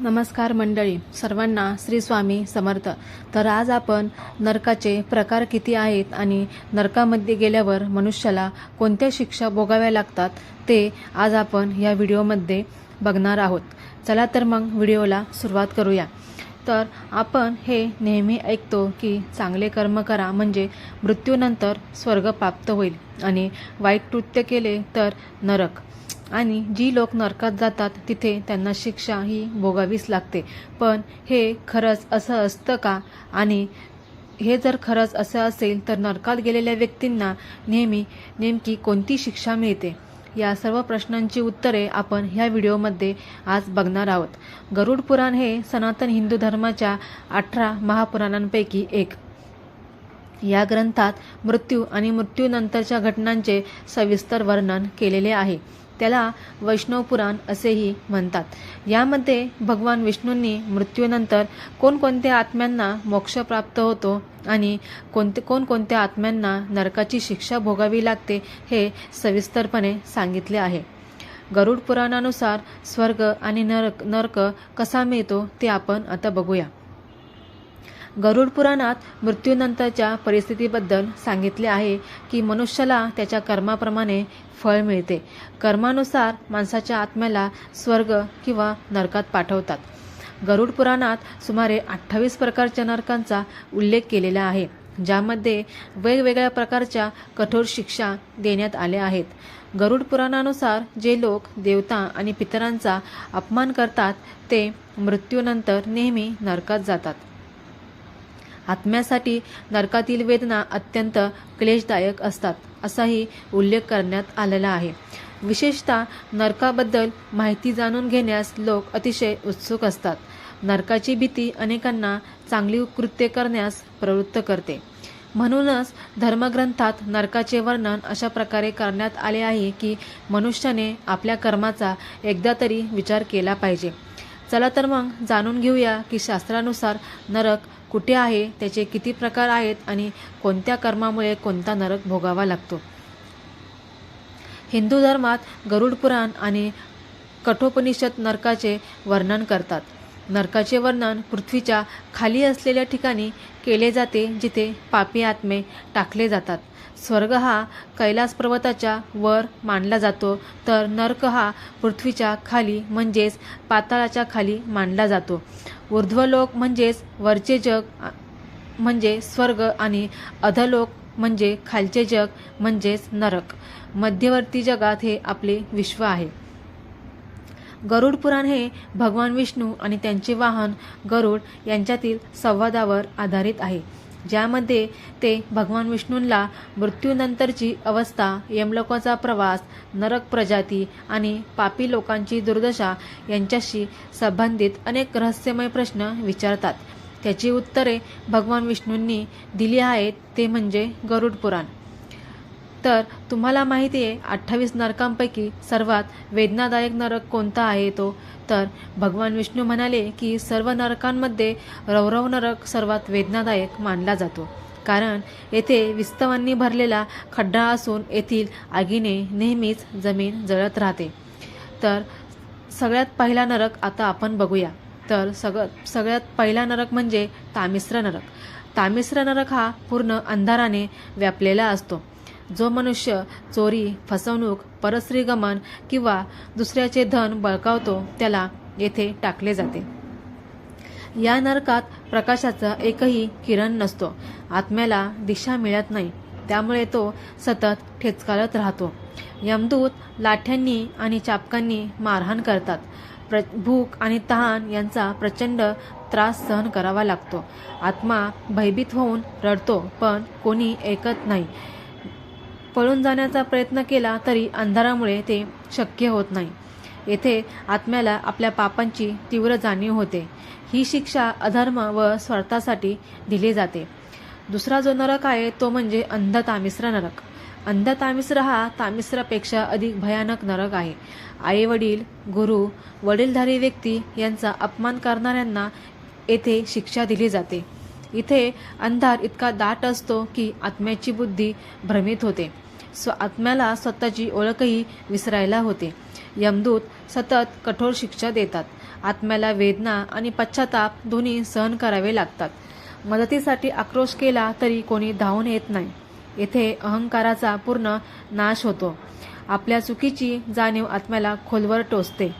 नमस्कार मंडळी सर्वांना श्री स्वामी समर्थ. तर आज आपण नरकाचे प्रकार किती आहेत आणि नरकामध्ये गेल्यावर मनुष्याला कोणत्या शिक्षा भोगाव्या लागतात ते आज आपण या व्हिडिओमध्ये बघणार आहोत. चला तर मग व्हिडिओला सुरुवात करूया. तर आपण हे नेहमी ऐकतो की चांगले कर्म करा म्हणजे मृत्यूनंतर स्वर्ग प्राप्त होईल आणि वाईट कृत्य केले तर नरक. आणि जी लोक नरकात जातात तिथे त्यांना शिक्षा ही भोगावीच लागते. पण हे खरंच असं असतं का? आणि हे जर खरंच असं असेल तर नरकात गेलेल्या व्यक्तींना नेहमी नेमकी कोणती शिक्षा मिळते? या सर्व प्रश्नांची उत्तरे आपण ह्या व्हिडिओमध्ये आज बघणार आहोत. गरुड पुराण हे सनातन हिंदू धर्माच्या अठरा महापुराणांपैकी एक. या ग्रंथात मृत्यू आणि मृत्यूनंतरच्या घटनांचे सविस्तर वर्णन केलेले आहे. त्याला वैष्णव पुराण असेही म्हणतात. यामध्ये भगवान विष्णूंनी मृत्यूनंतर कोणकोणत्या आत्म्यांना मोक्ष प्राप्त होतो आणि कोणते कोणकोणत्या आत्म्यांना नरकाची शिक्षा भोगावी लागते हे सविस्तरपणे सांगितले आहे. गरुड पुराणानुसार स्वर्ग आणि नरक नरक कसा मिळतो ते आपण आता बघूया. गरुड पुराणात मृत्यूनंतरच्या परिस्थितीबद्दल सांगितले आहे की मनुष्याला त्याच्या कर्माप्रमाणे फळ मिळते. कर्मानुसार माणसाच्या आत्म्याला स्वर्ग किंवा नरकात पाठवतात. गरुड पुराणात सुमारे अठ्ठावीस प्रकारच्या नरकांचा उल्लेख केलेला आहे ज्यामध्ये वेगवेगळ्या प्रकारच्या कठोर शिक्षा देण्यात आल्या आहेत. गरुड पुराणानुसार जे लोक देवता आणि पितरांचा अपमान करतात ते मृत्यूनंतर नेहमी नरकात जातात. आत्म्यासाठी नरकातील वेदना अत्यंत क्लेशदायक असतात असाही उल्लेख करण्यात आलेला आहे. विशेषतः नरकाबद्दल माहिती जाणून घेण्यास लोक अतिशय उत्सुक असतात. नरकाची भीती अनेकांना चांगली कृत्य करण्यास प्रवृत्त करते. म्हणूनच धर्मग्रंथात नरकाचे वर्णन अशा प्रकारे करण्यात आले आहे की मनुष्याने आपल्या कर्माचा एकदा तरी विचार केला पाहिजे. चला तर मग जाणून घेऊया की शास्त्रानुसार नरक कुठे आहे त्याचे किती प्रकार आहेत आणि कोणत्या कर्मामुळे कोणता नरक भोगावा लागतो. हिंदू धर्मात गरुड पुराण आणि कठोपनिषद नरकाचे वर्णन करतात. नरकाचे वर्णन पृथ्वीच्या खाली असलेल्या ठिकाणी केले जाते जिथे पापी आत्मे टाकले जातात. स्वर्ग हा कैलास पर्वताच्या वर मानला जातो तर नरक हा पृथ्वीच्या खाली म्हणजेच पाताळाच्या खाली मानला जातो. ऊर्ध्वलोक म्हणजेच वरचे जग म्हणजे स्वर्ग आणि अधलोक म्हणजे खालचे जग म्हणजेच नरक. मध्यवर्ती जगात हे आपले विश्व आहे. गरुड पुराण हे भगवान विष्णू आणि त्यांचे वाहन गरुड यांच्यातील संवादावर आधारित आहे. ज्यामध्ये ते भगवान विष्णूंना मृत्यूनंतरची अवस्था यमलोकाचा प्रवास नरक प्रजाती आणि पापी लोकांची दुर्दशा यांच्याशी संबंधित अनेक रहस्यमय प्रश्न विचारतात. त्याची उत्तरे भगवान विष्णूंनी दिली आहेत ते म्हणजे गरुड पुराण. तर तुम्हाला माहिती आहे अठ्ठावीस नरकांपैकी सर्वात वेदनादायक नरक कोणता आहे तो? तर भगवान विष्णू म्हणाले की सर्व नरकांमध्ये रौरव नरक सर्वात वेदनादायक मानला जातो. कारण येथे विस्तवांनी भरलेला खड्डा असून येथील आगीने नेहमीच जमीन जळत राहते. तर सगळ्यात पहिला नरक आता आपण बघूया. तर सगळं सगळ्यात पहिला नरक म्हणजे तामिस्र नरक. तामिस्र नरक हा पूर्ण अंधाराने व्यापलेला असतो. जो मनुष्य चोरी फसवणूक परस्त्रीगमन किंवा दुसऱ्याचे धन बळकावतो त्याला येथे टाकले जाते. या नरकात प्रकाशाचा एकही किरण नसतो. आत्म्याला दिशा मिळत नाही. त्यामुळे तो सतत ठेचकाळत राहतो. यमदूत लाठ्यांनी आणि चापकांनी मारहाण करतात. प्र भूक आणि तहान यांचा प्रचंड त्रास सहन करावा लागतो. आत्मा भयभीत होऊन रडतो पण कोणी ऐकत नाही. पळून जाण्याचा प्रयत्न केला तरी अंधारामुळे ते शक्य होत नाही. येथे आत्म्याला आपल्या पापांची तीव्र जाणीव होते. ही शिक्षा अधर्म व स्वार्थासाठी दिली जाते. दुसरा जो नरक आहे तो म्हणजे अंध तामिश्र नरक. अंध तामिश्र हा तामिस्रापेक्षा अधिक भयानक नरक आहे. आई वडील गुरु वडीलधारी व्यक्ती यांचा अपमान करणाऱ्यांना येथे शिक्षा दिली जाते. इथे अंधार इतका दाट असतो की आत्म्याची बुद्धी भ्रमित होते. स्व आत्म्याला स्वतःची ओळखही विसरायला होते. यमदूत सतत कठोर शिक्षा देतात. आत्म्याला वेदना आणि पश्चाताप दोन्ही सहन करावे लागतात. मदतीसाठी आक्रोश केला तरी कोणी धावून येत नाही. येथे अहंकाराचा पूर्ण नाश होतो. आपल्या चुकीची जाणीव आत्म्याला खोलवर टोचते.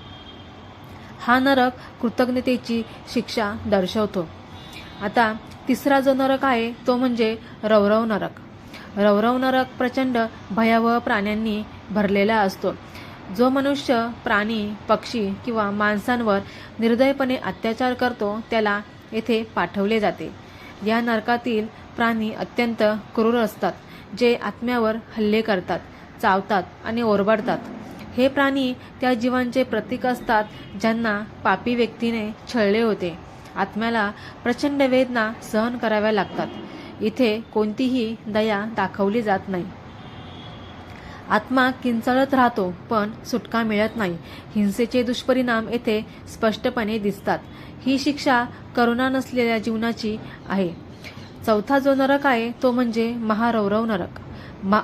हा नरक कृतज्ञतेची शिक्षा दर्शवतो. आता तिसरा जो नरक आहे तो म्हणजे रवरव नरक. रवरव नरक प्रचंड भयावह प्राण्यांनी भरलेला असतो. जो मनुष्य प्राणी पक्षी किंवा माणसांवर निर्दयपणे अत्याचार करतो त्याला येथे पाठवले जाते. या नरकातील प्राणी अत्यंत क्रूर असतात जे आत्म्यावर हल्ले करतात चावतात आणि ओरबाडतात. हे प्राणी त्या जीवांचे प्रतीक असतात ज्यांना पापी व्यक्तीने छळले होते. आत्म्याला प्रचंड वेदना सहन कराव्या लागतात. इथे कोणतीही दया दाखवली जात नाही. आत्मा किंचाळत राहतो पण सुटका मिळत नाही. हिंसेचे दुष्परिणाम येथे स्पष्टपणे दिसतात. ही शिक्षा करुणा नसलेल्या जीवनाची आहे. चौथा जो नरक आहे तो म्हणजे महारौरव नरक.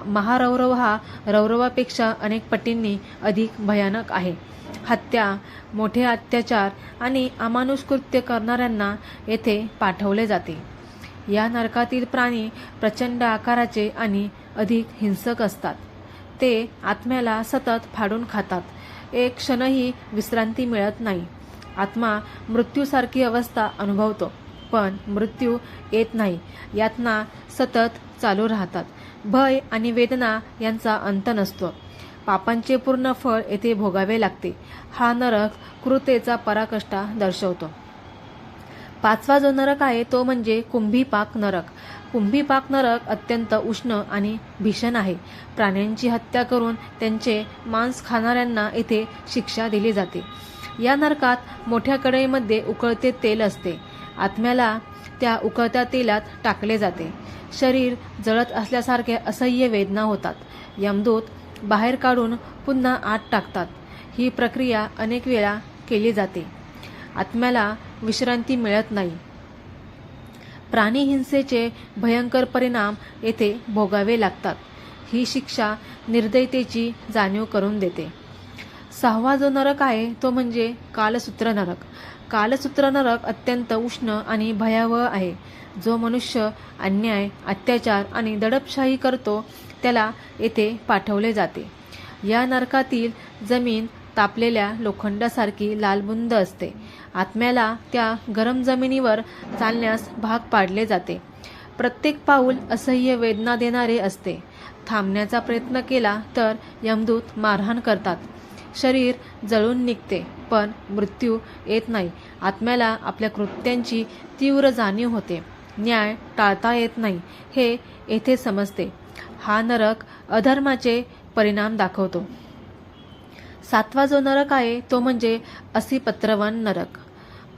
महारौरव हा रौरवापेक्षा अनेक पटींनी अधिक भयानक आहे. हत्या मोठे अत्याचार आणि अमानुष कृत्य करणाऱ्यांना येथे पाठवले जाते. या नरकातील प्राणी प्रचंड आकाराचे आणि अधिक हिंसक असतात. ते आत्म्याला सतत फाडून खातात. एक क्षणही विश्रांती मिळत नाही. आत्मा मृत्यूसारखी अवस्था अनुभवतो पण मृत्यू येत नाही. यातना सतत चालू राहतात. भय आणि वेदना यांचा अंत नसतो. पापांचे पूर्ण फळ येथे भोगावे लागते. हा नरक कृतेचा पराकष्टा दर्शवतो. पाचवा जो नरक आहे तो म्हणजे कुंभीपाक नरक. कुंभीपाक नरक अत्यंत उष्ण आणि भीषण आहे. प्राण्यांची हत्या करून त्यांचे मांस खाणाऱ्यांना येथे शिक्षा दिली जाते. या नरकात मोठ्या कढईमध्ये उकळते तेल असते. आत्म्याला त्या उकळत्या तेलात टाकले जाते. शरीर जळत असल्यासारखे असह्य वेदना होतात. यमदूत बाहेर काढून पुन्हा आत टाकतात. ही प्रक्रिया अनेक वेळा केली जाते. आत्म्याला विश्रांती मिळत नाही. प्राणी हिंसेचे भयंकर परिणाम येथे भोगावे लागतात. ही शिक्षा निर्दयतेची जाणीव करून देते. सहावा जो नरक आहे तो म्हणजे कालसूत्र नरक. कालसूत्र नरक अत्यंत उष्ण आणि भयावह आहे. जो मनुष्य अन्याय अत्याचार आणि दडपशाही करतो त्याला येथे पाठवले जाते. या नरकातील जमीन तापलेल्या लोखंडासारखी लालबुंद असते. आत्म्याला त्या गरम जमिनीवर चालण्यास भाग पाडले जाते. प्रत्येक पाऊल असह्य वेदना देणारे असते. थांबण्याचा प्रयत्न केला तर यमदूत मारहाण करतात. शरीर जळून निघते पण मृत्यू येत नाही. आत्म्याला आपल्या कृत्यांची तीव्र जाणीव होते. न्याय टाळता येत नाही हे येथे समजते. हा नरक अधर्माचे परिणाम दाखवतो. सातवा जो नरक आहे तो म्हणजे असिपत्रवन नरक.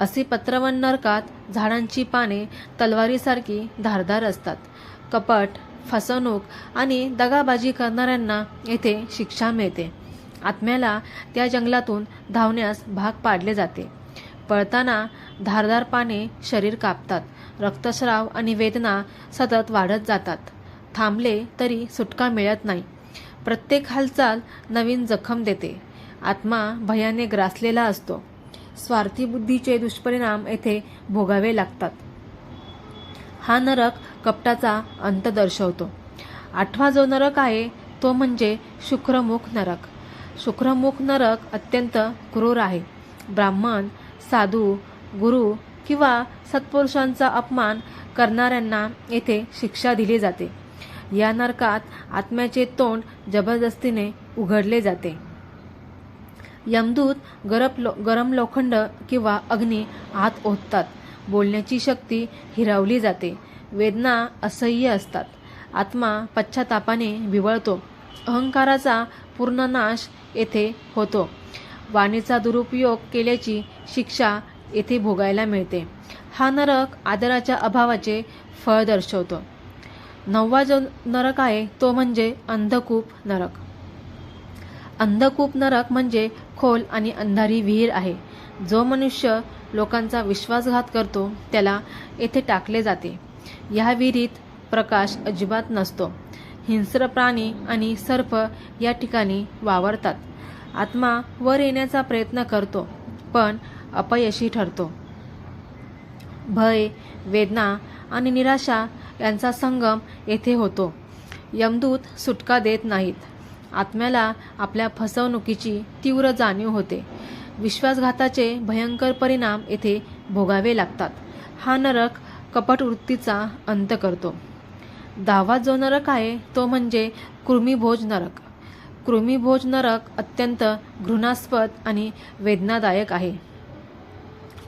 असिपत्रवन नरकात झाडांची पाने तलवारीसारखी धारदार असतात. कपट फसवणूक आणि दगाबाजी करणाऱ्यांना येथे शिक्षा मिळते. आत्म्याला त्या जंगलातून धावण्यास भाग पाडले जाते. पळताना धारदार पाने शरीर कापतात. रक्तस्राव आणि वेदना सतत वाढत जातात. थांबले तरी सुटका मिळत नाही. प्रत्येक हालचाल नवीन जखम देते. आत्मा भयाने ग्रासलेला असतो. स्वार्थी बुद्धीचे दुष्परिणाम येथे भोगावे लागतात. हा नरक कपटाचा अंत दर्शवतो. आठवा जो नरक आहे तो म्हणजे शुक्रमुख नरक. शुक्रमुख नरक अत्यंत क्रूर आहे. ब्राह्मण साधू गुरु किंवा सत्पुरुषांचा अपमान करणाऱ्यांना येथे शिक्षा दिली जाते. या नरकात आत्म्याचे तोंड जबरदस्तीने उघडले जाते. यमदूत गरम लो गरम लोखंड किंवा अग्नी आत ओततात. बोलण्याची शक्ती हिरावली जाते. वेदना असह्य असतात. आत्मा पश्चातापाने विवळतो. अहंकाराचा पूर्ण नाश येथे होतो. वाणीचा दुरुपयोग केल्याची शिक्षा येथे भोगायला मिळते. हा नरक आदराच्या अभावाचे फळ दर्शवतो. नववा जो नरक आहे तो म्हणजे अंधकूप नरक. अंधकूप नरक म्हणजे खोल आणि अंधारी विहीर आहे. जो मनुष्य लोकांचा विश्वासघात करतो त्याला येथे टाकले जाते. या विहिरीत प्रकाश अजिबात नसतो. हिंस्र प्राणी आणि सर्प या ठिकाणी वावरतात. आत्मा वर येण्याचा प्रयत्न करतो पण अपयशी ठरतो. भय वेदना आणि निराशा यांचा संगम येथे होतो. यमदूत सुटका देत नाहीत. आत्म्याला आपल्या फसवणुकीची तीव्र जाणीव होते. विश्वासघाताचे भयंकर परिणाम येथे भोगावे लागतात. हा नरक कपट वृत्तीचा अंत करतो. दहावा जो नरक आहे तो म्हणजे कृमीभोज नरक. कृमीभोज नरक अत्यंत घृणास्पद आणि वेदनादायक आहे.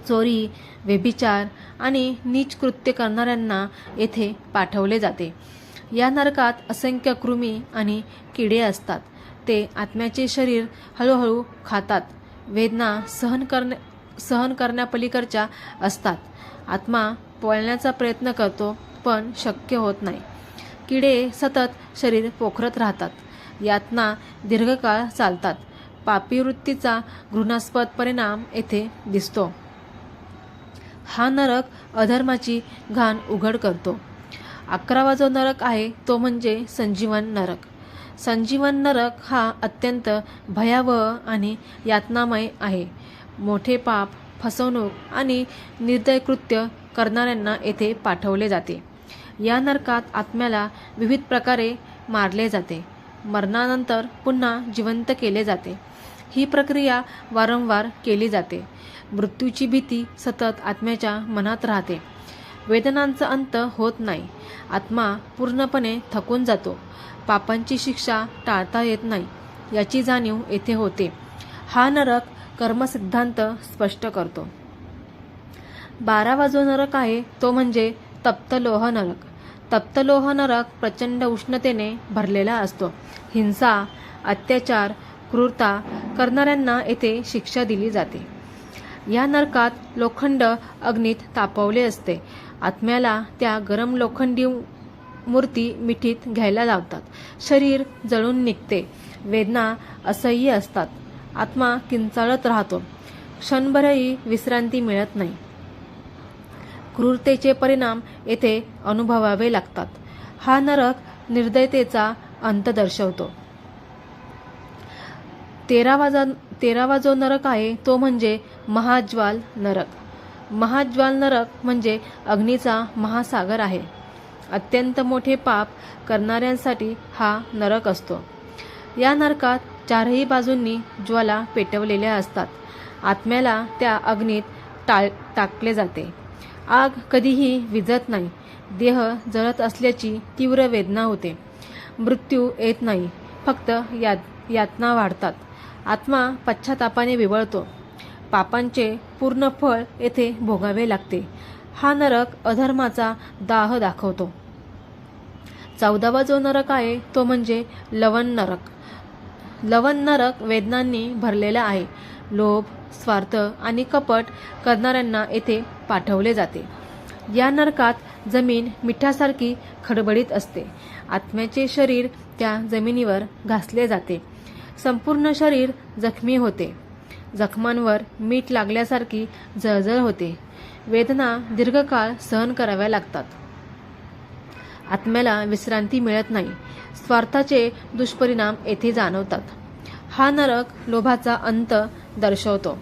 चोरी व्यभिचार आणि नीच कृत्य करणाऱ्यांना येथे पाठवले जाते. या नरकात असंख्य कृमी आणि किडे असतात. ते आत्म्याचे शरीर हळूहळू खातात. वेदना सहन करण्या सहन करण्यापलीकडच्या असतात. आत्मा पळण्याचा प्रयत्न करतो पण शक्य होत नाही. किडे सतत शरीर पोखरत राहतात. यातना दीर्घकाळ चालतात. पापी वृत्तीचा घृणास्पद परिणाम येथे दिसतो. हा नरक अधर्माची घाण उघड करतो. अकरावा जो नरक आहे तो म्हणजे संजीवन नरक. संजीवन नरक हा अत्यंत भयावह आणि यातनामय आहे. मोठे पाप फसवणूक आणि निर्दय कृत्य करणाऱ्यांना येथे पाठवले जाते. या नरकात आत्म्याला विविध प्रकारे मारले जाते. मरणानंतर पुन्हा जिवंत केले जाते. ही प्रक्रिया वारंवार केली जाते. मृत्यूची भीती सतत आत्म्याच्या मनात राहते. वेदनांचा अंत होत नाही. आत्मा पूर्णपणे थकून जातो. पापांची शिक्षा टाळता येत नाही. याची जाणीव येथे होते. हा नरक कर्मसिद्धांत स्पष्ट करतो. बारावा जो नरक आहे तो म्हणजे तप्तलोह नरक. तप्तलोह नरक प्रचंड उष्णतेने भरलेला असतो. हिंसा अत्याचार क्रूरता करणाऱ्यांना येथे शिक्षा दिली जाते. या नरकात लोखंड अग्नीत तापवले असते. आत्म्याला त्या गरम लोखंडी मूर्ती मिठीत घ्यायला लावतात. शरीर जळून निघते. वेदना असह्य असतात. आत्मा किंचाळत राहतो. क्षणभरही विश्रांती मिळत नाही. क्रूरतेचे परिणाम येथे अनुभवावे लागतात. हा नरक निर्दयतेचा अंत दर्शवतो. तेरा वाजा तेरावा जो नरक आहे तो म्हणजे महाज्वाल नरक. महाज्वाल नरक म्हणजे अग्नीचा महासागर आहे. अत्यंत मोठे पाप करणाऱ्यांसाठी हा नरक असतो. या नरकात चारही बाजूंनी ज्वाला पेटवलेल्या असतात. आत्म्याला त्या अग्नीत टाळ टाकले जाते. आग कधीही विझत नाही. देह जळत असल्याची तीव्र वेदना होते. मृत्यू येत नाही. फक्त यात यातना वाढतात. आत्मा पश्चातापाने विवळतो. पापांचे पूर्ण फळ येथे भोगावे लागते. हा नरक अधर्माचा दाह दाखवतो. चौदावा जो नरक आहे तो म्हणजे लवण नरक. लवण नरक वेदनांनी भरलेला आहे. लोभ स्वार्थ आणि कपट करणाऱ्यांना येथे पाठवले जाते. या नरकात जमीन मिठासारखी खडबडीत असते. आत्म्याचे शरीर त्या जमिनीवर घासले जाते. संपूर्ण शरीर जखमी होते. जखमांवर मीठ लागल्यासारखी जळजळ होते. वेदना दीर्घकाळ सहन कराव्या लागतात. आत्म्याला विश्रांती मिळत नाही. स्वार्थाचे दुष्परिणाम येथे जाणवतात. हा नरक लोभाचा अंत दर्शवतो.